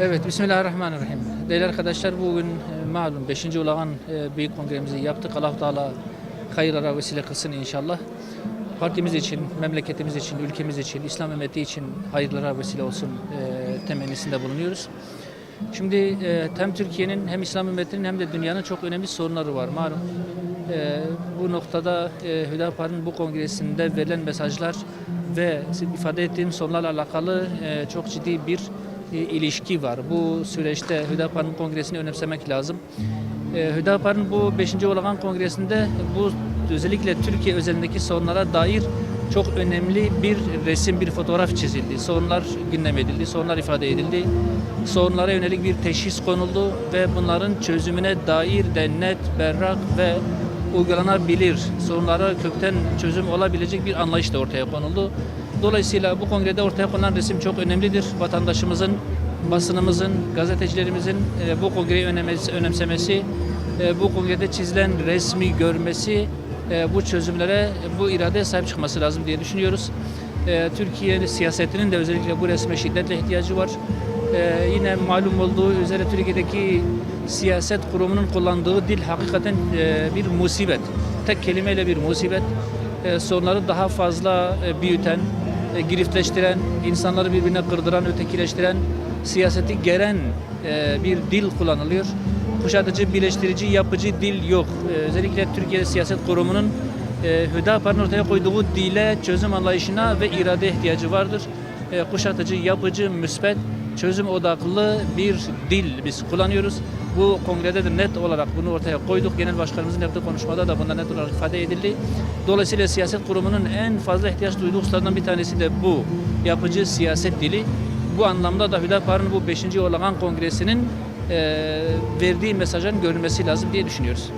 Evet, Bismillahirrahmanirrahim. Değerli arkadaşlar, bugün e, malum 5. olan e, büyük kongremizi yaptık. Allah Teala hayırlara vesile kılsın inşallah. Partimiz için, memleketimiz için, ülkemiz için, İslam ümmeti için hayırlara vesile olsun e, temennisinde bulunuyoruz. Şimdi e, hem Türkiye'nin hem İslam ümmetinin hem de dünyanın çok önemli sorunları var malum. E, bu noktada e, Hüdapar'ın bu kongresinde verilen mesajlar ve ifade ettiğim sorunlarla alakalı e, çok ciddi bir e, ilişki var. Bu süreçte Hüdapar'ın kongresini önemsemek lazım. E, Hüdapar'ın bu 5. olağan kongresinde bu özellikle Türkiye özelindeki sorunlara dair çok önemli bir resim, bir fotoğraf çizildi. Sorunlar gündem edildi, sorunlar ifade edildi. Sorunlara yönelik bir teşhis konuldu ve bunların çözümüne dair de net, berrak ve uygulanabilir, sorunlara kökten çözüm olabilecek bir anlayış da ortaya konuldu. Dolayısıyla bu kongrede ortaya konulan resim çok önemlidir. Vatandaşımızın, basınımızın, gazetecilerimizin e, bu kongreyi önemsemesi, e, bu kongrede çizilen resmi görmesi, bu çözümlere, bu iradeye sahip çıkması lazım diye düşünüyoruz. E, Türkiye'nin siyasetinin de özellikle bu resme şiddetle ihtiyacı var. E, yine malum olduğu üzere Türkiye'deki siyaset kurumunun kullandığı dil hakikaten e, bir musibet. Tek kelimeyle bir musibet. E, sorunları daha fazla e, büyüten, e, giriftleştiren, insanları birbirine kırdıran, ötekileştiren, siyaseti geren e, bir dil kullanılıyor. Kuşatıcı, birleştirici, yapıcı dil yok. E, özellikle Türkiye Siyaset Kurumu'nun e, Hüdapar'ın ortaya koyduğu dile, çözüm anlayışına ve irade ihtiyacı vardır. E, kuşatıcı, yapıcı, müspet, çözüm odaklı bir dil biz kullanıyoruz. Bu kongrede de net olarak bunu ortaya koyduk. Genel başkanımızın yaptığı konuşmada da bunda net olarak ifade edildi. Dolayısıyla siyaset kurumunun en fazla ihtiyaç duyduğu hususlardan bir tanesi de bu. Yapıcı siyaset dili. Bu anlamda da Hüdapar'ın bu 5. olağan kongresinin eee verdiği mesajın görülmesi lazım diye düşünüyoruz.